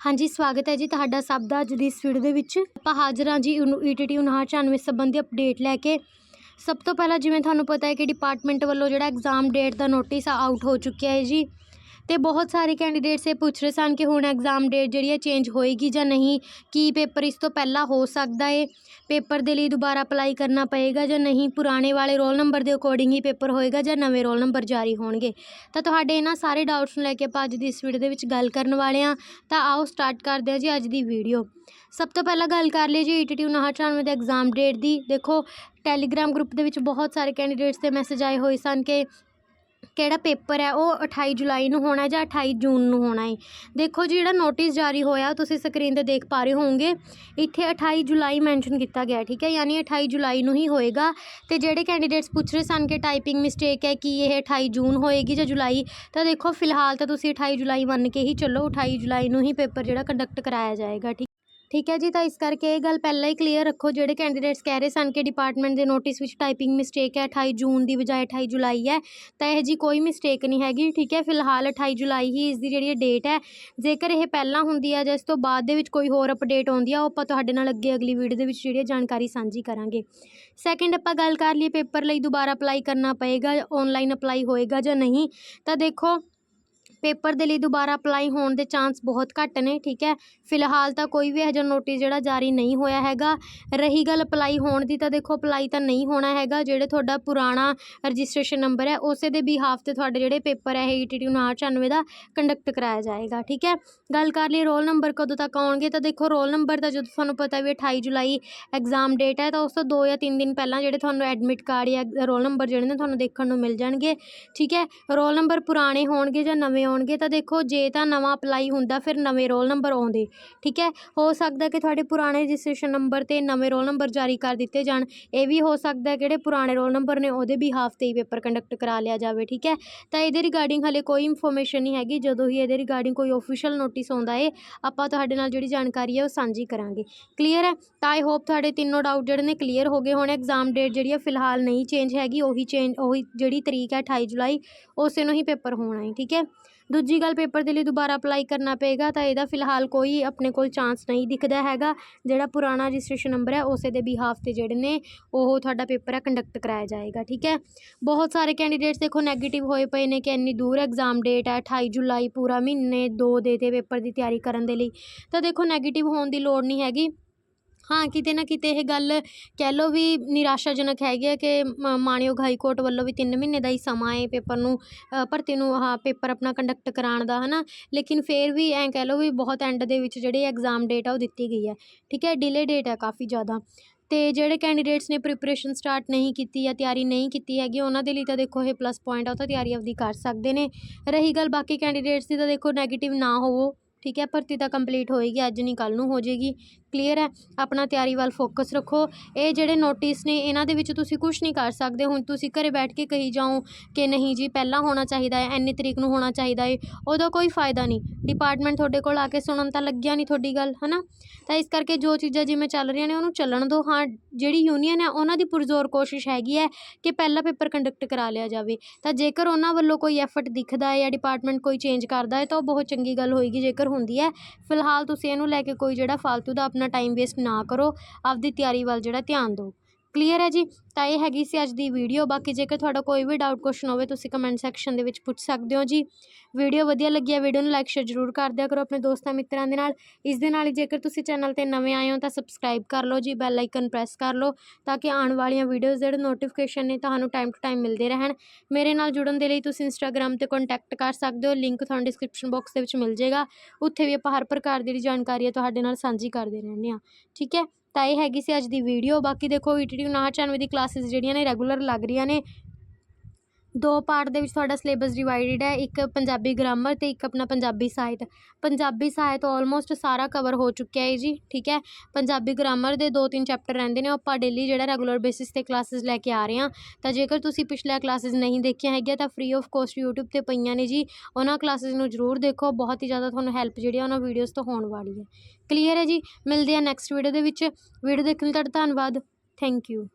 ਹਾਂਜੀ, ਸਵਾਗਤ ਹੈ ਜੀ ਤੁਹਾਡਾ ਸਭ ਦਾ ਅੱਜ ਦੀ ਇਸ ਵੀਡੀਓ ਦੇ ਵਿੱਚ। ਆਪਾਂ ਹਾਜ਼ਰ ਹਾਂ ਜੀ ਈਟੀਟੀ 9994 ਸੰਬੰਧੀ ਅਪਡੇਟ ਲੈ ਕੇ। ਸਭ ਤੋਂ ਪਹਿਲਾਂ ਜਿਵੇਂ ਤੁਹਾਨੂੰ ਪਤਾ ਹੈ ਕਿ ਡਿਪਾਰਟਮੈਂਟ ਵੱਲੋਂ ਜਿਹੜਾ ਐਗਜ਼ਾਮ ਡੇਟ ਦਾ ਨੋਟਿਸ ਆਊਟ ਹੋ ਚੁੱਕਿਆ ਹੈ ਜੀ। ਅਤੇ ਬਹੁਤ ਸਾਰੇ ਕੈਂਡੀਡੇਟਸ ਇਹ ਪੁੱਛ ਰਹੇ ਸਨ ਕਿ ਹੁਣ ਐਗਜ਼ਾਮ ਡੇਟ ਜਿਹੜੀ ਹੈ ਚੇਂਜ ਹੋਏਗੀ ਜਾਂ ਨਹੀਂ, ਕੀ ਪੇਪਰ ਇਸ ਤੋਂ ਪਹਿਲਾਂ ਹੋ ਸਕਦਾ ਹੈ ਪੇਪਰ ਦੇ ਲਈ ਦੁਬਾਰਾ ਅਪਲਾਈ ਕਰਨਾ ਪਏਗਾ ਜਾਂ ਨਹੀਂ? ਪੁਰਾਣੇ ਵਾਲੇ ਰੋਲ ਨੰਬਰ ਦੇ ਅਕੋਰਡਿੰਗ ਹੀ ਪੇਪਰ ਹੋਏਗਾ ਜਾਂ ਨਵੇਂ ਰੋਲ ਨੰਬਰ ਜਾਰੀ ਹੋਣਗੇ? ਤਾਂ ਤੁਹਾਡੇ ਇਹਨਾਂ ਸਾਰੇ ਡਾਊਟਸ ਨੂੰ ਲੈ ਕੇ ਆਪਾਂ ਅੱਜ ਦੀ ਇਸ ਵੀਡੀਓ ਦੇ ਵਿੱਚ ਗੱਲ ਕਰਨ ਵਾਲੇ ਹਾਂ। ਤਾਂ ਆਓ ਸਟਾਰਟ ਕਰਦੇ ਹਾਂ ਜੀ ਅੱਜ ਦੀ ਵੀਡੀਓ ਸਭ ਤੋਂ ਪਹਿਲਾਂ ਗੱਲ ਕਰ ਲਈ ਜੀ ਈਟੀਟੀ 9994 ਦੇ ਐਗਜ਼ਾਮ ਡੇਟ ਦੀ। ਦੇਖੋ ਟੈਲੀਗ੍ਰਾਮ ਗਰੁੱਪ ਦੇ ਵਿੱਚ ਬਹੁਤ ਸਾਰੇ ਕੈਂਡੀਡੇਟਸ ਦੇ ਮੈਸੇਜ ਆਏ ਹੋਏ ਸਨ ਕਿ ਕਿਹੜਾ ਪੇਪਰ ਹੈ, ਉਹ 28 ਜੁਲਾਈ ਨੂੰ ਹੋਣਾ ਜਾਂ 28 ਜੂਨ ਨੂੰ ਹੋਣਾ ਹੈ ਦੇਖੋ ਜੀ, ਜਿਹੜਾ ਨੋਟਿਸ ਜਾਰੀ ਹੋਇਆ, ਤੁਸੀਂ ਸਕਰੀਨ ਤੇ ਦੇਖ ਪਾ ਰਹੇ ਹੋਵੋਗੇ, ਇੱਥੇ 28 ਜੁਲਾਈ ਮੈਂਸ਼ਨ ਕੀਤਾ ਗਿਆ, ਠੀਕ ਹੈ? ਯਾਨੀ 28 ਜੁਲਾਈ ਨੂੰ ਹੀ ਹੋਏਗਾ। ਅਤੇ ਜਿਹੜੇ ਕੈਂਡੀਡੇਟਸ ਪੁੱਛ ਰਹੇ ਸਨ ਕਿ ਟਾਈਪਿੰਗ ਮਿਸਟੇਕ ਹੈ, ਕਿ ਇਹ 28 ਜੂਨ ਹੋਏਗੀ ਜਾਂ ਜੁਲਾਈ, ਤਾਂ ਦੇਖੋ, ਫਿਲਹਾਲ ਤਾਂ ਤੁਸੀਂ 28 ਜੁਲਾਈ ਮੰਨ ਕੇ ਹੀ ਚੱਲੋ 28 ਜੁਲਾਈ ਨੂੰ ਹੀ ਪੇਪਰ ਜਿਹੜਾ ਕੰਡਕਟ ਕਰਾਇਆ ਜਾਏਗਾ, ਠੀਕ ਠੀਕ ਹੈ ਜੀ, ਤਾਂ ਇਸ ਕਰਕੇ ਇਹ ਗੱਲ ਪਹਿਲਾਂ ਹੀ ਕਲੀਅਰ ਰੱਖੋ, ਜਿਹੜੇ ਕੈਂਡੀਡੇਟਸ ਕਹਿ ਰਹੇ ਸਨ ਕਿ ਡਿਪਾਰਟਮੈਂਟ ਦੇ ਨੋਟਿਸ ਵਿੱਚ ਟਾਈਪਿੰਗ ਮਿਸਟੇਕ ਹੈ 28 ਜੂਨ ਦੀ ਬਜਾਏ 28 ਜੁਲਾਈ ਹੈ, ਤਾਂ ਇਹ ਜੀ ਕੋਈ ਮਿਸਟੇਕ ਨਹੀਂ ਹੈਗੀ, ਠੀਕ ਹੈ, ਫਿਲਹਾਲ 28 ਜੁਲਾਈ ਹੀ ਇਸ ਦੀ ਜਿਹੜੀ ਡੇਟ ਹੈ, ਜੇਕਰ ਇਹ ਪਹਿਲਾਂ ਹੁੰਦੀ ਹੈ ਜਾਂ ਇਸ ਤੋਂ ਬਾਅਦ ਦੇ ਵਿੱਚ ਕੋਈ ਹੋਰ ਅਪਡੇਟ ਆਉਂਦੀ ਆ ਉਹ ਆਪਾਂ ਤੁਹਾਡੇ ਨਾਲ ਅੱਗੇ ਅਗਲੀ ਵੀਡੀਓ ਦੇ ਵਿੱਚ ਜਿਹੜੀ ਜਾਣਕਾਰੀ ਸਾਂਝੀ ਕਰਾਂਗੇ। ਸੈਕਿੰਡ ਆਪਾਂ ਗੱਲ ਕਰ ਲਈਏ ਪੇਪਰ ਲਈ ਦੁਬਾਰਾ ਅਪਲਾਈ ਕਰਨਾ ਪਏਗਾ ਆਨਲਾਈਨ ਅਪਲਾਈ ਹੋਏਗਾ ਜਾਂ ਨਹੀਂ, ਤਾਂ ਦੇਖੋ ਪੇਪਰ ਦੇ ਲਈ ਦੁਬਾਰਾ ਅਪਲਾਈ ਹੋਣ ਦੇ ਚਾਂਸ ਬਹੁਤ ਘੱਟ ਨੇ, ਠੀਕ ਹੈ? ਫਿਲਹਾਲ ਤਾਂ ਕੋਈ ਵੀ ਇਹੋ ਜਿਹਾ ਨੋਟਿਸ ਜਿਹੜਾ ਜਾਰੀ ਨਹੀਂ ਹੋਇਆ ਹੈਗਾ। ਰਹੀ ਗੱਲ ਅਪਲਾਈ ਹੋਣ ਦੀ ਤਾਂ ਦੇਖੋ, ਅਪਲਾਈ ਤਾਂ ਨਹੀਂ ਹੋਣਾ ਹੈਗਾ। ਜਿਹੜੇ ਤੁਹਾਡਾ ਪੁਰਾਣਾ ਰਜਿਸਟ੍ਰੇਸ਼ਨ ਨੰਬਰ ਹੈ, ਉਸੇ ਦੇ ਬਿਹਾਫ ਤੇ ਤੁਹਾਡੇ ਜਿਹੜੇ ਪੇਪਰ ਹੈ ਇਹ ਈਟੀਟੀ 99 ਦਾ ਕੰਡਕਟ ਕਰਾਇਆ ਜਾਏਗਾ, ਠੀਕ ਹੈ? ਗੱਲ ਕਰ ਲਈ ਰੋਲ ਨੰਬਰ ਕਦੋਂ ਤੱਕ ਆਉਣਗੇ, ਤਾਂ ਦੇਖੋ ਰੋਲ ਨੰਬਰ ਤਾਂ ਜਦੋਂ ਤੁਹਾਨੂੰ ਪਤਾ ਵੀ 28 ਜੁਲਾਈ ਐਗਜ਼ਾਮ ਡੇਟ ਹੈ, ਤਾਂ ਉਸ ਤੋਂ 2 ਜਾਂ 3 ਦਿਨ ਪਹਿਲਾਂ ਜਿਹੜੇ ਤੁਹਾਨੂੰ ਐਡਮਿਟ ਕਾਰਡ ਜਾਂ ਰੋਲ ਨੰਬਰ ਜਿਹੜੇ ਨੇ ਤੁਹਾਨੂੰ ਦੇਖਣ ਨੂੰ ਮਿਲ ਜਾਣਗੇ, ਠੀਕ ਹੈ? ਰੋਲ ਨੰਬਰ ਪੁਰਾਣੇ ਹੋਣਗੇ ਜਾਂ ਨਵੇਂ ਆਉਣਗੇ ਤਾਂ ਦੇਖੋ ਜੇ ਤਾਂ ਨਵਾਂ ਅਪਲਾਈ ਹੁੰਦਾ ਫਿਰ ਨਵੇਂ ਰੋਲ ਨੰਬਰ ਆਉਂਦੇ, ਠੀਕ ਹੈ? ਹੋ ਸਕਦਾ ਕਿ ਤੁਹਾਡੇ ਪੁਰਾਣੇ ਰਜਿਸਟ੍ਰੇਸ਼ਨ ਨੰਬਰ ਤੇ ਨਵੇਂ ਰੋਲ ਨੰਬਰ ਜਾਰੀ ਕਰ ਦਿੱਤੇ ਜਾਣ। ਇਹ ਵੀ ਹੋ ਸਕਦਾ ਹੈ ਕਿਹੜੇ ਪੁਰਾਣੇ ਰੋਲ ਨੰਬਰ ਨੇ ਉਹਦੇ ਬਿਹਾਫ ਤੇ ਹੀ ਪੇਪਰ ਕੰਡਕਟ ਕਰਾ ਲਿਆ ਜਾਵੇ, ਠੀਕ ਹੈ? ਤਾਂ ਇਹਦੇ ਰਿਗਾਰਡਿੰਗ ਹਲੇ ਕੋਈ ਇਨਫੋਰਮੇਸ਼ਨ ਨਹੀਂ ਹੈਗੀ, ਜਦੋਂ ਹੀ ਇਹਦੇ ਰਿਗਾਰਡਿੰਗ ਕੋਈ ਆਫੀਸ਼ੀਅਲ ਨੋਟਿਸ ਆਉਂਦਾ ਏ, ਆਪਾਂ ਤੁਹਾਡੇ ਨਾਲ ਜਿਹੜੀ ਜਾਣਕਾਰੀ ਹੈ ਉਹ ਸਾਂਝੀ ਕਰਾਂਗੇ। ਕਲੀਅਰ ਹੈ? ਤਾਂ ਆਈ ਹੋਪ ਤੁਹਾਡੇ ਤਿੰਨੋਂ ਡਾਊਟ ਜਿਹੜੇ ਨੇ ਕਲੀਅਰ ਹੋ ਗਏ ਹੋਣੇ। ਐਗਜ਼ਾਮ ਡੇਟ ਜਿਹੜੀ ਹੈ ਫਿਲਹਾਲ ਨਹੀਂ ਚੇਂਜ ਹੈਗੀ, ਉਹੀ ਚੇਂਜ ਉਹੀ ਜਿਹੜੀ ਤਰੀਕ ਹੈ 28 ਜੁਲਾਈ, ਉਸੇ ਨੂੰ ਹੀ ਪੇਪਰ ਹੋਣਾ ਹੈ ਠੀਕ ਹੈ? ਦੂਜੀ ਗੱਲ ਪੇਪਰ ਦੇ ਲਈ ਦੁਬਾਰਾ ਅਪਲਾਈ ਕਰਨਾ ਪਏਗਾ ਤਾਂ ਇਹਦਾ ਫਿਲਹਾਲ ਕੋਈ ਆਪਣੇ ਕੋਲ ਚਾਂਸ ਨਹੀਂ ਦਿਖਦਾ ਹੈਗਾ। ਜਿਹੜਾ ਪੁਰਾਣਾ ਰਜਿਸਟ੍ਰੇਸ਼ਨ ਨੰਬਰ ਹੈ, ਉਸੇ ਦੇ ਬਿਹਾਫ ਤੇ ਜਿਹੜੇ ਨੇ, ਉਹ ਤੁਹਾਡਾ ਪੇਪਰ ਹੈ ਕੰਡਕਟ ਕਰਾਇਆ ਜਾਏਗਾ, ਠੀਕ ਹੈ? ਬਹੁਤ ਸਾਰੇ ਕੈਂਡੀਡੇਟਸ ਦੇਖੋ ਨੈਗੇਟਿਵ ਹੋਏ ਪਏ ਨੇ ਕਿ ਇੰਨੀ ਦੂਰ ਐਗਜ਼ਾਮ ਡੇਟ ਹੈ 28 ਜੁਲਾਈ ਪੂਰਾ ਮਹੀਨੇ, ਦੋ ਦੇ ਤੇ ਪੇਪਰ ਦੀ ਤਿਆਰੀ ਕਰਨ ਦੇ ਲਈ। ਤਾਂ ਦੇਖੋ ਨੈਗੇਟਿਵ ਹੋਣ ਦੀ ਲੋੜ ਨਹੀਂ ਹੈਗੀ। ਹਾਂ, ਕਿਤੇ ਨਾ ਕਿਤੇ ਇਹ ਗੱਲ ਕਹਿ ਲਓ ਵੀ ਨਿਰਾਸ਼ਾਜਨਕ ਹੈਗੀ ਹੈ ਕਿ ਮ- ਮਾਣਯੋਗ ਹਾਈ ਕੋਰਟ ਵੱਲੋਂ ਵੀ ਤਿੰਨ ਮਹੀਨੇ ਦਾ ਹੀ ਸਮਾਂ ਹੈ ਪੇਪਰ ਨੂੰ ਭਰਤੀ ਨੂੰ, ਆਹ ਪੇਪਰ ਆਪਣਾ ਕੰਡਕਟ ਕਰਾਉਣ ਦਾ ਹੈ ਨਾ ਲੇਕਿਨ ਫਿਰ ਵੀ ਐਂ ਕਹਿ ਲਓ ਵੀ ਬਹੁਤ ਐਂਡ ਦੇ ਵਿੱਚ ਜਿਹੜੀ ਐਗਜ਼ਾਮ ਡੇਟ ਆ ਉਹ ਦਿੱਤੀ ਗਈ ਹੈ, ਠੀਕ ਹੈ? ਡਿਲੇ ਡੇਟ ਹੈ ਕਾਫੀ ਜ਼ਿਆਦਾ। ਅਤੇ ਜਿਹੜੇ ਕੈਂਡੀਡੇਟਸ ਨੇ ਪ੍ਰੀਪਰੇਸ਼ਨ ਸਟਾਰਟ ਨਹੀਂ ਕੀਤੀ ਜਾਂ ਤਿਆਰੀ ਨਹੀਂ ਕੀਤੀ ਹੈਗੀ, ਉਹਨਾਂ ਦੇ ਲਈ ਤਾਂ ਦੇਖੋ ਇਹ ਪਲੱਸ ਪੁਆਇੰਟ ਆ, ਉਹ ਤਾਂ ਤਿਆਰੀ ਆਪਦੀ ਕਰ ਸਕਦੇ ਨੇ। ਰਹੀ ਗੱਲ ਬਾਕੀ ਕੈਂਡੀਡੇਟਸ ਦੀ ਤਾਂ ਦੇਖੋ ਨੈਗੇਟਿਵ ਨਾ ਹੋਵੋ, ਠੀਕ ਹੈ? ਭਰਤੀ ਤਾਂ ਕੰਪਲੀਟ ਹੋਏਗੀ, ਅੱਜ ਨਹੀਂ ਕੱਲ੍ਹ ਨੂੰ ਹੋ ਜਾਏਗੀ ਕਲੀਅਰ ਹੈ, ਆਪਣਾ ਤਿਆਰੀ ਵੱਲ ਫੋਕਸ ਰੱਖੋ। ਇਹ ਜਿਹੜੇ ਨੋਟਿਸ ਨੇ, ਇਹਨਾਂ ਦੇ ਵਿੱਚ ਤੁਸੀਂ ਕੁਝ ਨਹੀਂ ਕਰ ਸਕਦੇ। ਹੁਣ ਤੁਸੀਂ ਘਰੇ ਬੈਠ ਕੇ ਕਹੀ ਜਾਓ ਕਿ ਨਹੀਂ ਜੀ, ਪਹਿਲਾਂ ਹੋਣਾ ਚਾਹੀਦਾ ਹੈ, ਇੰਨੀ ਤਰੀਕ ਨੂੰ ਹੋਣਾ ਚਾਹੀਦਾ ਹੈ, ਉਹਦਾ ਕੋਈ ਫਾਇਦਾ ਨਹੀਂ। ਡਿਪਾਰਟਮੈਂਟ ਤੁਹਾਡੇ ਕੋਲ ਆ ਕੇ ਸੁਣਨ ਤਾਂ ਲੱਗਿਆ ਨਹੀਂ ਤੁਹਾਡੀ ਗੱਲ, ਹਨਾ? ਤਾਂ ਇਸ ਕਰਕੇ ਜੋ ਚੀਜ਼ਾਂ ਜਿਵੇਂ ਚੱਲ ਰਹੀਆਂ ਨੇ, ਉਹਨੂੰ ਚੱਲਣ ਦਿਓ। ਹਾਂ, ਜਿਹੜੀ ਯੂਨੀਅਨ ਹੈ, ਉਹਨਾਂ ਦੀ ਪੁਰਜ਼ੋਰ ਕੋਸ਼ਿਸ਼ ਹੈਗੀ ਹੈ ਕਿ ਪਹਿਲਾ ਪੇਪਰ ਕੰਡਕਟ ਕਰਾ ਲਿਆ ਜਾਵੇ। ਤਾਂ ਜੇਕਰ ਉਹਨਾਂ ਵੱਲੋਂ ਕੋਈ ਐਫਰਟ ਦਿਖਦਾ ਹੈ ਜਾਂ ਡਿਪਾਰਟਮੈਂਟ ਕੋਈ ਚੇਂਜ ਕਰਦਾ ਹੈ, ਤਾਂ ਉਹ ਬਹੁਤ ਚੰਗੀ ਗੱਲ ਹੋਏਗੀ ਜੇਕਰ ਹੁੰਦੀ ਹੈ। ਫਿਲਹਾਲ ਤੁਸੀਂ ਇਹਨੂੰ ਲੈ ਕੇ ਕੋਈ ਜਿਹੜਾ ਫालतू ਦਾ ਆਪਣਾ ਟਾਈਮ ਵੇਸਟ ਨਾ ਕਰੋ ਆਪਦੀ ਤਿਆਰੀ ਵੱਲ ਜਿਹੜਾ ਧਿਆਨ ਦਿਓ। ਕਲੀਅਰ ਹੈ ਜੀ? ਤਾਂ ਇਹ ਹੈਗੀ ਸੀ ਅੱਜ ਦੀ ਵੀਡੀਓ ਬਾਕੀ ਜੇਕਰ ਤੁਹਾਡਾ ਕੋਈ ਵੀ ਡਾਊਟ ਕੁਐਸਚਨ ਹੋਵੇ, ਤੁਸੀਂ ਕਮੈਂਟ ਸੈਕਸ਼ਨ ਦੇ ਵਿੱਚ ਪੁੱਛ ਸਕਦੇ ਹੋ ਜੀ। ਵੀਡੀਓ ਵਧੀਆ ਲੱਗੀ ਹੈ ਵੀਡੀਓ ਨੂੰ ਲਾਈਕ ਸ਼ੇਅਰ ਜ਼ਰੂਰ ਕਰ ਦਿਆ ਕਰੋ ਆਪਣੇ ਦੋਸਤਾਂ ਮਿੱਤਰਾਂ ਦੇ ਨਾਲ। ਇਸ ਦੇ ਨਾਲ ਹੀ ਜੇਕਰ ਤੁਸੀਂ ਚੈਨਲ ਤੇ ਨਵੇਂ ਆਏ ਹੋ, ਤਾਂ ਸਬਸਕ੍ਰਾਈਬ ਕਰ ਲਓ ਜੀ ਬੈਲ ਆਈਕਨ ਪ੍ਰੈਸ ਕਰ ਲਓ, ਤਾਂ ਕਿ ਆਉਣ ਵਾਲੀਆਂ ਵੀਡੀਓਜ਼ ਜਿਹੜੇ ਨੋਟੀਫਿਕੇਸ਼ਨ ਨੇ, ਤੁਹਾਨੂੰ ਟਾਈਮ ਟੂ ਟਾਈਮ ਮਿਲਦੇ ਰਹਿਣ। ਮੇਰੇ ਨਾਲ ਜੁੜਨ ਦੇ ਲਈ ਤੁਸੀਂ ਇੰਸਟਾਗ੍ਰam ਤੇ ਕੰਟੈਕਟ ਕਰ ਸਕਦੇ ਹੋ ਲਿੰਕ ਤੁਹਾਨੂੰ ਡਿਸਕ੍ਰਿਪਸ਼ਨ ਬਾਕਸ ਦੇ ਵਿੱਚ ਮਿਲ ਜਾਏਗਾ। ਉੱਥੇ ਵੀ ਆਪਾਂ ਹਰ ਪ੍ਰਕਾਰ ਦੀ ਜਿਹੜੀ ਜਾਣਕਾਰੀ ਹੈ ਤੁਹਾਡੇ ਨਾਲ ਸਾਂਝੀ ਕਰਦੇ ਰਹਿੰਦੇ ਹਾਂ। ਠੀਕ ਹੈ? ਤਾਂ ਇਹ ਹੈਗੀ ਸੀ ਅੱਜ ਦੀ ਵੀਡੀਓ ਬਾਕੀ ਦੇਖੋ ਈਟੀਟੀ 99 ਦੀ ਕਲਾਸਿਸ ਜਿਹੜੀਆਂ ਨੇ ਰੈਗੂਲਰ ਲੱਗ ਰਹੀਆਂ ਨੇ। ਦੋ ਪਾਰਟ ਦੇ ਵਿੱਚ ਤੁਹਾਡਾ ਸਿਲੇਬਸ ਡਿਵਾਈਡਡ ਹੈ, ਇੱਕ ਪੰਜਾਬੀ ਗ੍ਰਾਮਰ ਅਤੇ ਇੱਕ ਆਪਣਾ ਪੰਜਾਬੀ ਸਾਹਿਤ। ਪੰਜਾਬੀ ਸਾਹਿਤ ਆਲਮੋਸਟ ਸਾਰਾ ਕਵਰ ਹੋ ਚੁੱਕਿਆ ਹੈ ਜੀ, ਠੀਕ ਹੈ? ਪੰਜਾਬੀ ਗ੍ਰਾਮਰ ਦੇ ਦੋ ਤਿੰਨ ਚੈਪਟਰ ਰਹਿੰਦੇ ਨੇ, ਉਹ ਆਪਾਂ ਡੇਲੀ ਜਿਹੜਾ ਰੈਗੂਲਰ ਬੇਸਿਸ ਤੇ ਕਲਾਸਿਸ ਲੈ ਕੇ ਆ ਰਹੇ ਹਾਂ। ਤਾਂ ਜੇਕਰ ਤੁਸੀਂ ਪਿਛਲੀਆਂ ਕਲਾਸਿਸ ਨਹੀਂ ਦੇਖੀਆਂ ਹੈਗੀਆਂ ਤਾਂ ਫ੍ਰੀ ਆਫ ਕੋਸਟ ਯੂਟਿਊਬ ਤੇ ਪਈਆਂ ਨੇ ਜੀ। ਉਹਨਾਂ ਕਲਾਸਿਸ ਨੂੰ ਜ਼ਰੂਰ ਦੇਖੋ, ਬਹੁਤ ਹੀ ਜ਼ਿਆਦਾ ਤੁਹਾਨੂੰ ਹੈਲਪ ਜਿਹੜੀ ਆ, ਉਹਨਾਂ ਵੀਡੀਓਜ਼ ਤੋਂ ਹੋਣ ਵਾਲੀ ਹੈ। ਕਲੀਅਰ ਹੈ ਜੀ? ਮਿਲਦੇ ਆ ਨੈਕਸਟ ਵੀਡੀਓ ਦੇ ਵਿੱਚ। ਵੀਡੀਓ ਦੇਖਣ ਲਈ ਤੁਹਾਡਾ ਧੰਨਵਾਦ। Thank you